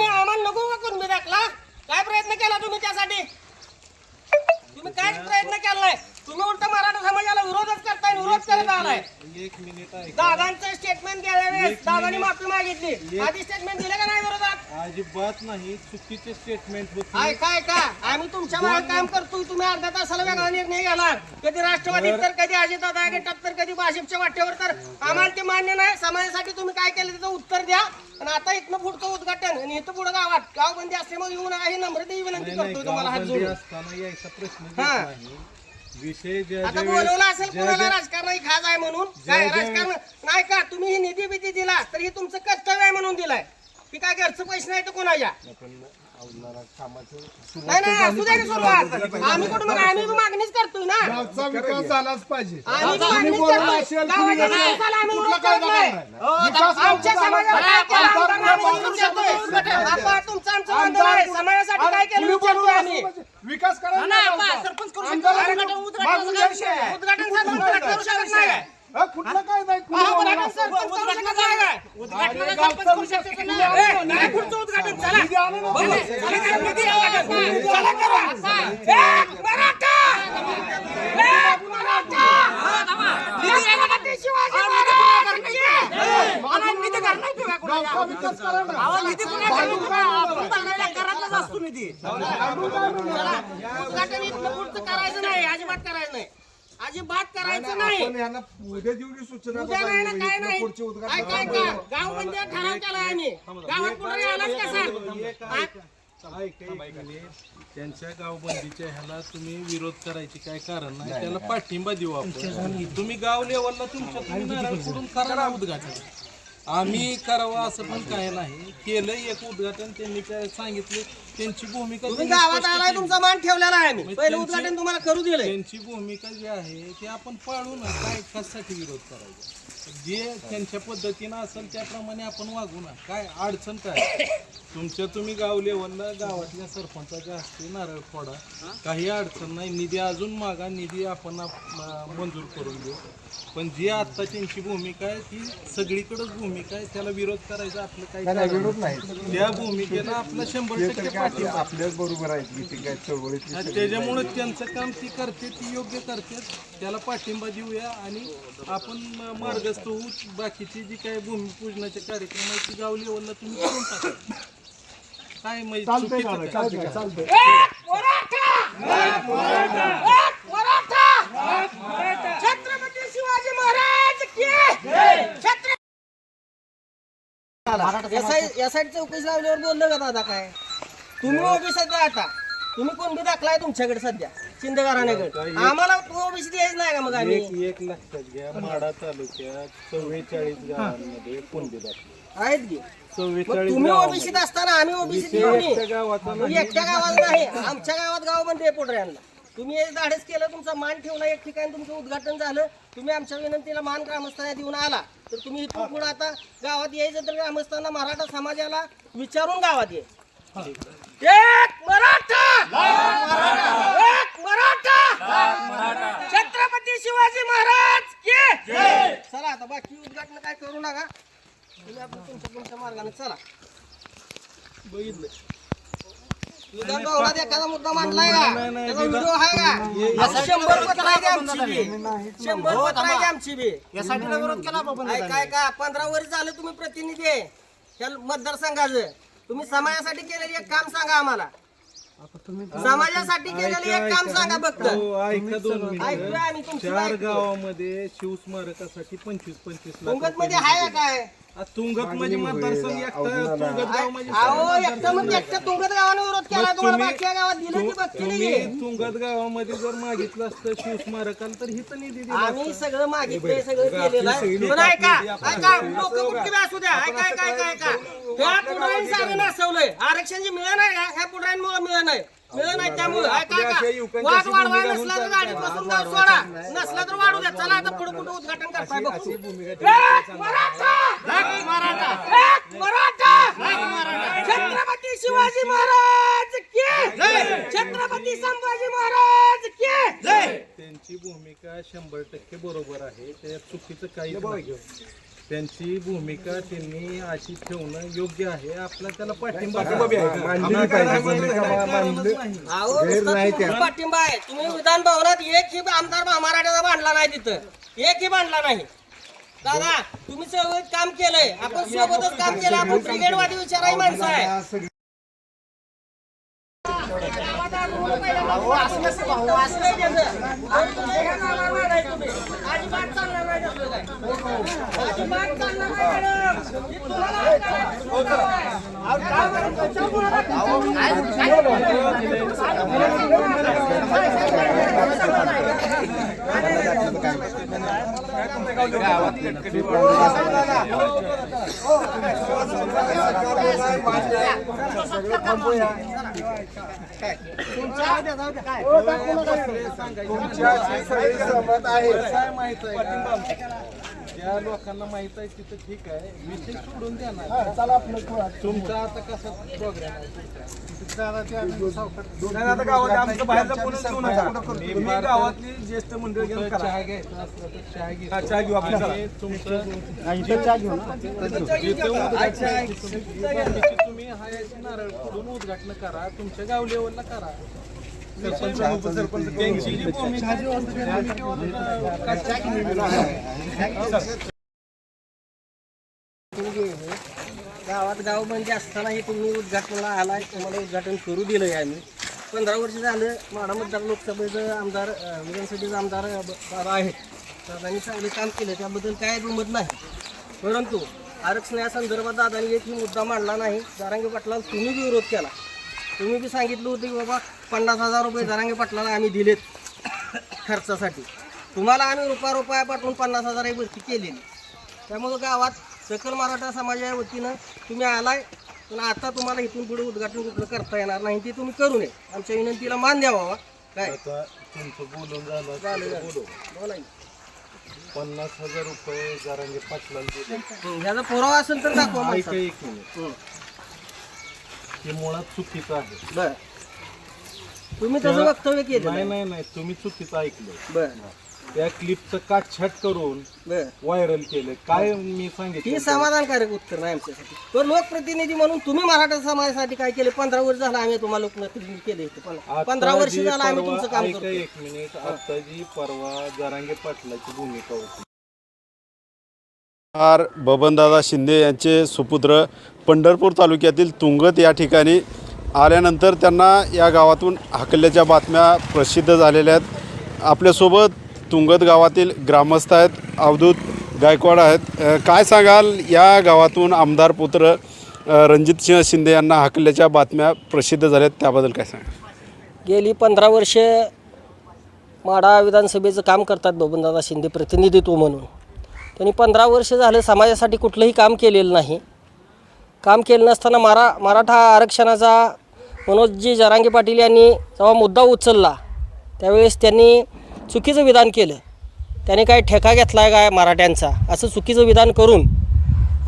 तुम्ही आम्हाला नको का करून दाखला काय प्रयत्न केला तुम्ही त्यासाठी? तुम्ही काय प्रयत्न केला नाही. तुम्ही उलट मराठा समाजाला विरोधच करताय आणि विरोध करत आलाय. एक मिनिट दादांचं स्टेटमेंट द्यायला वेळेस दादांनी माफी मागितली. आधी स्टेटमेंट दिलं का नाही विरोधात? अजिबात नाही. चुकीचे स्टेटमेंट होते. काय काय का आम्ही तुमच्या मागे काम करतोय. तुम्ही अर्ध्या तासाला वेगळा निर्णय घ्याला. कधी राष्ट्रवादीत तर कधी अजितदादा गटात तर कधी भाजपच्या वाटेवर तर. आम्हाला ते मान्य नाही. समाजासाठी तुम्ही काय केलं त्याचं उत्तर द्या. आणि आता इथनं पुढचं उद्घाटन आणि इथं पुढे गावात. गावबंदी असल्यामुळे येऊ नका ही नम्रतेची विनंती नाही, करतोय तुम्हाला हात जोडून. असताना यायचा प्रश्न येत हा. नाही. विषय ज्या आता ज्या बोलवलं वेळेस- असेल ज्या कुणाला ज्या- राजकारणाची खाज आहे म्हणून? काय ज्या- राजकारण नाही का तुम्ही ही निधी बिधी दिला तर हे तुमचं कर्तव्य आहे म्हणून दिलाय. की काय घरचं पैसे नाही तर कोणाच्या? आपण नाही नाही असू द्या की सुरुवात. आम्ही कुठं मग आम्ही बी मागणीच करतोय ना. गावचा विकास झालाच पाहिजे. आम्ही बी तुम्ही मागणीच बोलला करतोय. असेल, गावाच्या तुम्ही विकासाला आम्ही कुठला विरोध कायदा करत नाही. करणार? विकास आमच्या झाला समाजाला काय केलं आमदार आमदार आम्ही बाबा विरोध करतोय. आमदार आपण तुमचं आमचं बंधन आहे समाजासाठी काय केलं तुम्ही विचारतोय बोलला आम्ही? असेल विकास करा सरपंच करू शकतो. उद्घाटन- करू शकत नाही. काय? हा, कुठलं काय नाही कुणी चला. निधी आणा ना. गावचा विकास करा ना. करायचं नाही अजिबात करायचं नाही. अजिबात करायचं नाही, नाही. आपण यांना उद्या सूचना उद्या नाही ना काय नाही. पुढची काय काय उद्घाटन का गाव बंदी ठराव केलाय आम्ही. गावात कुठे आलाच कसा? ऐक. त्यांच्या गावबंदीच्या ह्याला तुम्ही विरोध करायचे काय कारण नाही? त्याला पाठिंबा देऊ आपण. तुम्ही गाव लेवलला तुमच्या तुम्ही नारळ फोडून करा ना उद्घाटन. आम्ही करावं असं पण काय नाही. केलं एक उद्घाटन त्यांनी काय सांगितले त्यांची भूमिका तुम्ही त्यांनी गावात स्पष्ट आलाय केली. तुमचा मान ठेवलेला आहे पहिलं त्यांची- उद्घाटन तुम्हाला करू दिलंय. त्यांची भूमिका जी आहे ती आपण पाळू ना काय कशासाठी विरोध करायचा? जे त्यांच्या पद्धतीनं असेल त्याप्रमाणे आपण वागू ना काय अडचण काय? तुमच्या तुम्ही गाव लेवलला गावातल्या सरपंचाच्या हस्ते नारळ फोडा काही अडचण नाही. निधी अजून मागा निधी आपण आप- म- मंजूर करून देऊ. पण जी आता त्यांची भूमिका आहे ती सगळीकडेच भूमिका आहे त्याला विरोध करायचा आपलं काही कारण नाही. त्या भूमिकेला आपलं शंभर टक्के पाठिंबा आपल्याच बरोबर आहे की ती काय आणि त्याच्यामुळे त्यांचं काम ती करते ती योग्य करते त्याला पाठिंबा देऊया आणि आपण म- मार्गस्थ होऊ बाकीची जी काही भूमिपूजनाचे कार्यक्रम आहेत ती गाव लेवलला तुम्ही करून टाका काय माहिती चालतंय चुकीचं का काय? चालतंय का? चालतंय एक मराठा! एक मराठा! छत्रपती शिवाजी महाराज की छत्र या साईड चौकशी लावल्यावर बोललं का दादा काय? तुम्ही ओबीसी द्या आता. तुम्ही कोण बी दाखलाय तुमच्याकडे सध्या? शिंदे घराण्याकडे आम्हाला ओबीसी द्यायच नाही का मग आम्ही? एक लक्षात घ्या माडा तालुक्यात चव्वेचाळीस गावांमध्ये कोणते दाखले. आहेत की? तुम्ही. ओबीसीत असताना आम्ही ओबीसी विषय एकट्या गावात नाही. आमच्या गावात गाव बंद पोटऱ्यांना. तुम्ही हे धाडस केलं तुमचा मान ठेवला एक ठिकाणी तुमचं उद्घाटन झालं तुम्ही आमच्या विनंतीला मान ग्रामस्थांना देऊन आला. तर तुम्ही इथून पुढे आता गावात यायचं तर ग्रामस्थांना मराठा समाजाला विचारून गावात ये. एक मराठा एक मराठा छत्रपती शिवाजी महाराज की चला आता बाकी उद्घाटन काय करू नका तुम्ही आपलं तुमच्या तुमच्या मार्गाने चला बघितलं विधान भवनात एखादा मुद्दा मांडलाय का नाही, नाही, त्याचा व्हिडिओ आहे का असं शंभर पत्र आहे आमची बी शंभर पत्र आहे आमची बी. काय काय का पंधरा वर्ष झालं तुम्ही प्रतिनिधी आहे. त्या मतदारसंघाचं. तुम्ही समाजासाठी केलेलं एक काम सांगा आम्हाला. समाजासाठी केलेलं एक काम सांगा फक्त. हो, ऐका दोन ऐकूया मिनिटं. आम्ही तुमचं चार ऐकतो. गावामध्ये शिवस्मारकासाठी पंचवीस पंचवीस लाख रुपये आहे का काय? तुंगत म्हणजे मतदारसंघ एकटा तुंगत गाव म्हणजे अहो एकटं तुंगत गावाने विरोध केला तुम्हाला तुम्ही- बाकी गावात दिलं की बघ तुम्ही तुंगत गावामध्ये जर मागितलं असतं शिवस्मारकाला तर हिथं निधी दिला आम्ही सगळं मागितलंय सगळं केलेलं आहे. पण ऐका ऐका लोक असू द्या. ऐका ऐका ऐका ऐका. ह्या पुढाऱ्यांनी नासवलंय आरक्षण जे मिळलं नाही का ह्या पुढाऱ्यांमुळे मिळलं नाही. मिळलं नाही त्यामुळे. ऐका ऐका वाद वाढवाय नसला तर गाडीत बसून गाव सोडा. नसला तर वाढू द्या. चला आता पुढे कुठे उद्घाटन करताय बघू. एक मराठा! एक मराठा! एक मराठा! छत्रपती शिवाजी महाराज की! छत्रपती संभाजी महाराज की! त्यांची भूमिका शंभर टक्के बरोबर आहे. त्यात चुकीचं काही नाही. त्यांची भूमिका त्यांनी अशी ठेवणं योग्य आहे. आपला त्याला पाठिंबा मांडली पाहिजे. तुम्ही पाठिंबा आहे. तुम्ही विधान भवनात एक ही आमदार मराठ्याचा बांधला नाही तिथं. एक ही बांधला नाही. दादा तुम्ही सोबत काम केलंय. आपण सोबतच काम केलं. आपण ब्रिगेडवादी विचाराही माणसं आहे. गावात तुम्ही हे सगळी सहमत आहे. ज्या लोकांना माहीत आहे तिथं ठीक आहे. विषय सोडून द्या ना तुमचा आता कसा प्रोग्राम आहे नाही, आता गावात आमचं बाहेरचं कोणीच घेऊ नका. तुम्ही गावातली ज्येष्ठ मंडळी घेऊन तुमचं करा. चहा घ्यायचा असला तर चहा हा, घ्या चहा घेऊ आपण चला. तुमचं तुम्ही हायाची नारळ फोडून उद्घाटन करा. तुमच्या गाव लेवलला करा. गावात गाव म्हणजे असतानाही तुम्ही उद्घाटनाला आलाय तुम्हाला उद्घाटन करू दिलंय आम्ही. पंधरा वर्ष झालं माडा मतदार लोकसभेचं आमदार विधानसभेचे आमदार बाबा आहेत. दादांनी चांगले काम केलं त्याबद्दल काय दुमत नाही. परंतु आरक्षण या संदर्भात दादांनी एकही मुद्दा मांडला नाही. दारांगी पाटलाला तुम्ही विरोध केला. तुम्ही बी सांगितलं होतं की बाबा पन्नास हजार रुपये जारांगे पाटलाला आम्ही दिलेत खर्चासाठी तुम्हाला आम्ही रुपया रुपया पाठवून पन्नास हजार भरती केलेली त्यामुळं गावात सकल मराठा समाजाच्या वतीनं तुम्ही आलाय पण आता तुम्हाला इथून पुढे उद्घाटन कुठलं करता येणार नाही ते तुम्ही करू नये आमच्या विनंतीला मान द्यावा बाबा. काय आता तुमचं बोलून झालं झालं, आता झालं. बोलू बोला की. पन्नास हजार रुपये जारांगे पाटलाला दिले हं, ह्याचा पुरावा असेल तर दाखवा ऐका माणसाला. एक मिनिट हं, हे मुळात चुकीचं आहे. बरं. तुम्ही त्याचं वक्तव्य केलं नाही नाही नाही तुम्ही चुकीचं ऐकलं. बरं. त्या क्लिपचं काटछाट करून बरं. व्हायरल केलं. काय मी ही सांगितलं समाधानकारक उत्तर नाही आमच्यासाठी. तो लोकप्रतिनिधी म्हणून तुम्ही मराठा समाजासाठी काय केले? पंधरा वर्ष झालं आम्ही तुम्हाला लोकप्रतिनिधी केले इथे पंधरा वर्ष झालं आम्ही परवा- तुमचं काम ऐका करतो एक मिनिट. आता जी परवा जरांगे पाटलाची भूमिका होती. आर बबनदादा शिंदे यांचे सुपुत्र पंढरपूर तालुक्यातील तुंगत या ठिकाणी आल्यानंतर त्यांना या गावातून हाकल्याच्या बातम्या प्रसिद्ध झालेल्या आहेत. आपल्यासोबत तुंगत गावातील ग्रामस्थ आहेत अवधूत गायकवाड आहेत. काय सांगाल या गावातून आमदार पुत्र रणजितसिंह शिंदे यांना हाकल्याच्या बातम्या प्रसिद्ध झाल्यात त्याबद्दल काय सांगा गेली पंधरा वर्षे माढा विधानसभेचं काम करतात बबनदादा शिंदे प्रतिनिधित्व म्हणून. त्यांनी पंधरा वर्ष झालं समाजासाठी कुठलंही काम केलेलं नाही. काम केलं नसताना मरा मराठा आरक्षणाचा मनोजजी जरांगे पाटील यांनी जेव्हा मुद्दा उचलला त्यावेळेस त्यांनी चुकीचं विधान केलं. त्याने काय ठेका घेतला आहे काय मराठ्यांचा? असं चुकीचं विधान करून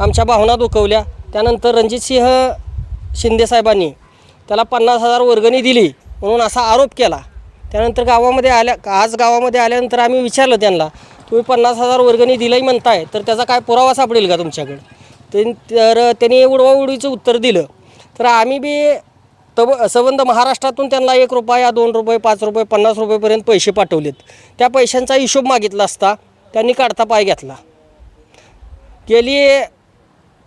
आमच्या भावना दुखवल्या. त्यानंतर रणजितसिंह शिंदेसाहेबांनी त्याला पन्नास हजार वर्गणी दिली म्हणून असा आरोप केला. त्यानंतर गावामध्ये आल्या आज गावामध्ये आल्यानंतर आम्ही विचारलं त्यांना तुम्ही पन्नास हजार वर्गणी दिलंही म्हणताय तर त्याचा काय पुरावा सापडेल का तुमच्याकडे? ते तर त्यांनी उडवाउडीचं उत्तर दिलं. तर आम्ही बी तब सबंध महाराष्ट्रातून त्यांना एक रुपया दोन रुपये पाच रुपये पन्नास रुपयेपर्यंत पैसे पाठवलेत. त्या पैशांचा हिशोब मागितला असता त्यांनी काढता पाय घेतला. गेली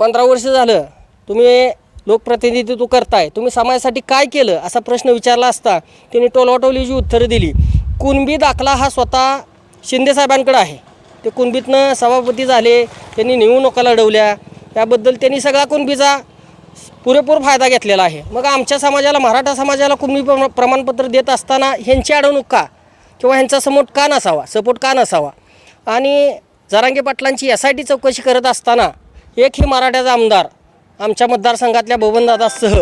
पंधरा वर्ष झालं तुम्ही लोकप्रतिनिधित्व करताय तुम्ही समाजासाठी काय केलं असा प्रश्न विचारला असता त्यांनी टोलवाटोलीची उत्तरं दिली. कुणबी दाखला हा स्वतः शिंदेसाहेबांकडं आहे. ते कुणबीतनं सभापती झाले त्यांनी निवडणुका लढवल्या त्याबद्दल त्यांनी सगळा कुणबीचा पुरेपूर फायदा घेतलेला आहे. मग आमच्या समाजाला मराठा समाजाला कुणबी प्रम- प्रमाणपत्र देत असताना ह्यांची अडवणूक का? किंवा ह्यांचा सपोर्ट का नसावा? सपोर्ट का नसावा? आणि जरांगे पाटलांची एस आय टी चौकशी करत असताना एकही मराठ्याचा आमदार आमच्या मतदारसंघातल्या बबनदादासह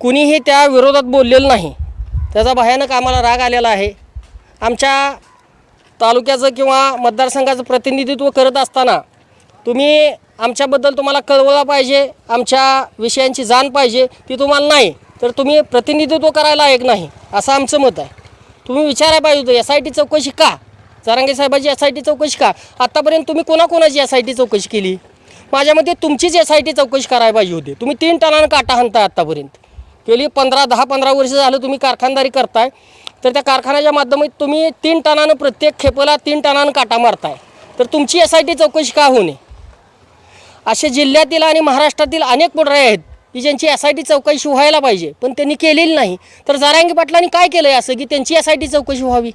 कुणीही त्या विरोधात बोललेलं नाही. त्याचा भयानक आम्हाला राग आलेला आहे. आमच्या तालुक्याचं किंवा मतदारसंघाचं प्रतिनिधित्व करत असताना तुम्ही आमच्याबद्दल तुम्हाला कळवला पाहिजे आमच्या विषयांची जाण पाहिजे ती तुम्हाला नाही तर तुम्ही प्रतिनिधित्व करायला एक नाही असं आमचं मत आहे. तुम्ही विचारायला पाहिजे होतं एस आय टी चौकशी का? जारांगे साहेबाची एस आय टी चौकशी का? आत्तापर्यंत तुम्ही कोणाकोणाची एस आय टी चौकशी केली? माझ्या मते तुमचीच एस आय टी चौकशी करायला पाहिजे होती. तुम्ही तीन टनानं काटा हाणताय आत्तापर्यंत गेली पंधरा दहा पंधरा वर्ष झालं तुम्ही कारखानदारी करताय. तर त्या कारखान्याच्या माध्यमात तुम्ही तीन टनानं प्रत्येक खेपाला तीन टनानं काटा मारताय. तर तुमची एस आय टी चौकशी का होणे असे जिल्ह्यातील आणि महाराष्ट्रातील अनेक पुढारी आहेत की ज्यांची एस आय टी चौकशी व्हायला पाहिजे पण त्यांनी केलेली नाही. तर जारांगी पाटलांनी काय केलं आहे असं की त्यांची एस आय टी चौकशी व्हावी?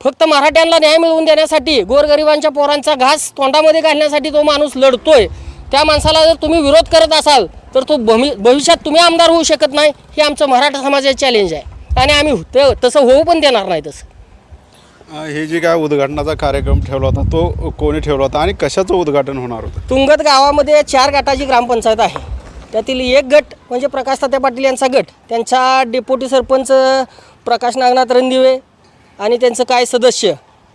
फक्त मराठ्यांना न्याय मिळवून देण्यासाठी गोरगरिबांच्या पोरांचा घास तोंडामध्ये घालण्यासाठी तो माणूस लढतोय. त्या माणसाला जर तुम्ही विरोध करत असाल तर तो भमि भविष्यात तुम्ही आमदार होऊ शकत नाही हे आमचं मराठा समाजाचे चॅलेंज आहे. आणि आम्ही ते तसं होऊ पण देणार नाही तसं. हे जे काय उद्घाटनाचा कार्यक्रम ठेवला होता तो कोणी ठेवला होता आणि कशाचं उद्घाटन होणार होतं? तुंगत गावामध्ये चार गटाची ग्रामपंचायत आहे. त्यातील एक गट म्हणजे प्रकाश तात्या पाटील यांचा गट त्यांचा डेप्युटी सरपंच प्रकाश नागनाथ रणदिवे आणि त्यांचं काय सदस्य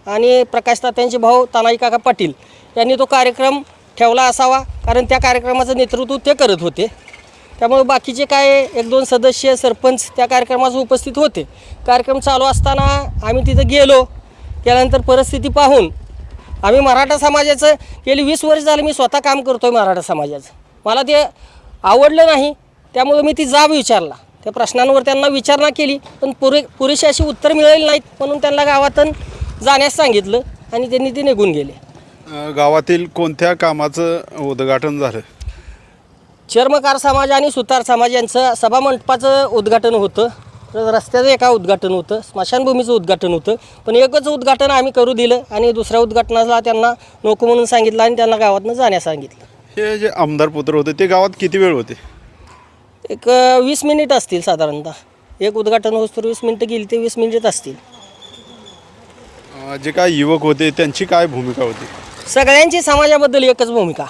आणि प्रकाश तात्यांचे भाऊ तानाजी काका पाटील यांनी तो कार्यक्रम ठेवला असावा कारण त्या कार्यक्रमाचं नेतृत्व ते करत होते. त्यामुळे बाकीचे काय एक दोन सदस्य सरपंच त्या कार्यक्रमास उपस्थित होते. कार्यक्रम चालू असताना आम्ही तिथं गेलो. त्यानंतर परिस्थिती पाहून आम्ही मराठा समाजाचं गेली वीस वर्ष झालं मी स्वतः काम करतो आहे मराठा समाजाचं. मला ते आवडलं नाही त्यामुळे मी ती जाब विचारला. त्या प्रश्नांवर त्यांना विचारणा केली पण पुरे पुरेशी अशी उत्तर मिळाली नाहीत म्हणून त्यांना गावातून जाण्यास सांगितलं आणि त्यांनी ते निघून गेले. गावातील कोणत्या कामाचं उद्घाटन झालं? चर्मकार समाज आणि सुतार समाज यांचं सभामंडपाचं उद्घाटन होतं. रस्त्याचं एका उद्घाटन होतं स्मशानभूमीचं उद्घाटन होतं. पण एकच उद्घाटन आम्ही करू दिलं आणि दुसऱ्या उद्घाटनाला त्यांना नको म्हणून सांगितलं आणि त्यांना गावातनं जाण्यास सांगितलं. हे जे आमदार पुत्र होते ते गावात किती वेळ होते? एक वीस मिनिट असतील साधारणतः. एक उद्घाटन होतं वीस मिनिटं गेली ते वीस मिनिट असतील. अ, जे काय युवक होते त्यांची काय भूमिका होती? सगळ्यांची समाजाबद्दल एकच भूमिका.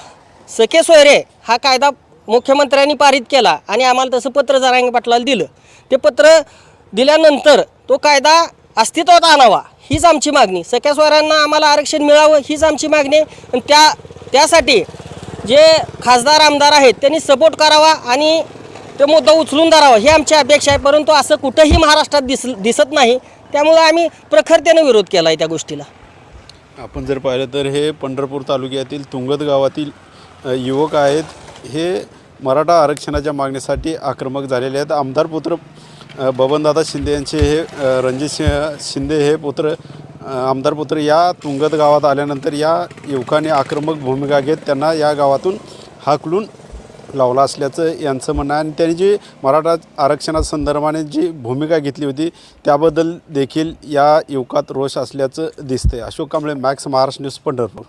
सखे सोयरे हा कायदा मुख्यमंत्र्यांनी पारित केला आणि आम्हाला तसं पत्र जरांगे पाटलाला दिलं. ते पत्र दिल्यानंतर तो कायदा अस्तित्वात आणावा हीच आमची मागणी. सख्या आम्हाला आरक्षण मिळावं हीच आमची मागणी. आणि त्या त्यासाठी जे खासदार आमदार आहेत त्यांनी सपोर्ट करावा आणि ते मुद्दा उचलून धरावा ही आमची अपेक्षा आहे. परंतु असं कुठंही महाराष्ट्रात दिस दिसत नाही. त्यामुळं आम्ही प्रखरतेनं विरोध केला आहे त्या गोष्टीला. आपण जर पाहिलं तर हे पंढरपूर तालुक्यातील तुंगत गावातील युवक आहेत. हे मराठा आरक्षणाच्या मागणीसाठी आक्रमक झालेले आहेत. आमदार पुत्र बबनदादा शिंदे यांचे हे रणजित सिंह शिंदे हे पुत्र आमदार पुत्र या तुंगत गावात आल्यानंतर या युवकांनी आक्रमक भूमिका घेत त्यांना या गावातून हाकलून लावला असल्याचं यांचं म्हणणं आहे. आणि त्यांनी जी मराठा आरक्षणासंदर्भाने जी भूमिका घेतली होती त्याबद्दल देखील या युवकात रोष असल्याचं दिसतंय. Ashok Kamble Max Maharashtra news Pandharpur.